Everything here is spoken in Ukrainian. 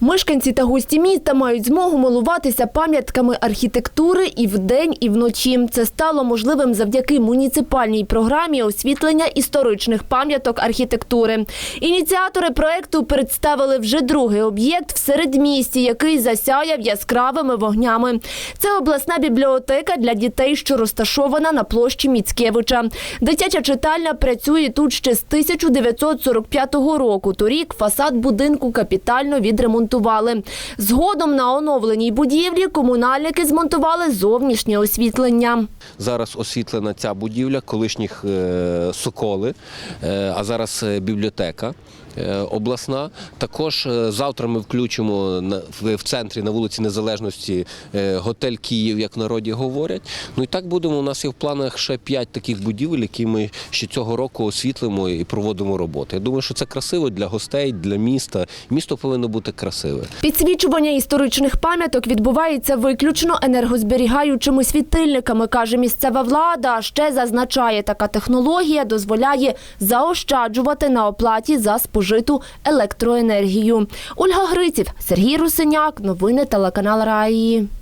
Мешканці та гості міста мають змогу милуватися пам'ятками архітектури і вдень, і вночі. Це стало можливим завдяки муніципальній програмі освітлення історичних пам'яток архітектури. Ініціатори проекту представили вже другий об'єкт в середмісті, який засяяв яскравими вогнями. Це обласна бібліотека для дітей, що розташована на площі Міцкевича. Дитяча читальня працює тут ще з 1945 року. Торік фасад будинку капітально відремонтували. Згодом на оновленій будівлі комунальники змонтували зовнішнє освітлення. Зараз освітлена ця будівля, колишніх е, соколи, е, а зараз е, бібліотека. Обласна також завтра ми включимо в центрі на вулиці Незалежності готель Київ, як в народі говорять. Ну і так будемо. У нас є в планах ще п'ять таких будівель, які ми ще цього року освітлимо і проводимо роботи. Я думаю, що це красиво для гостей, для міста. Місто повинно бути красиве. Підсвічування історичних пам'яток відбувається виключно енергозберігаючими світильниками, каже місцева влада. Ще зазначає, така технологія дозволяє заощаджувати на оплаті за спожиту електроенергію. Ольга Гриців, Сергій Русиняк, новини телеканал Раї.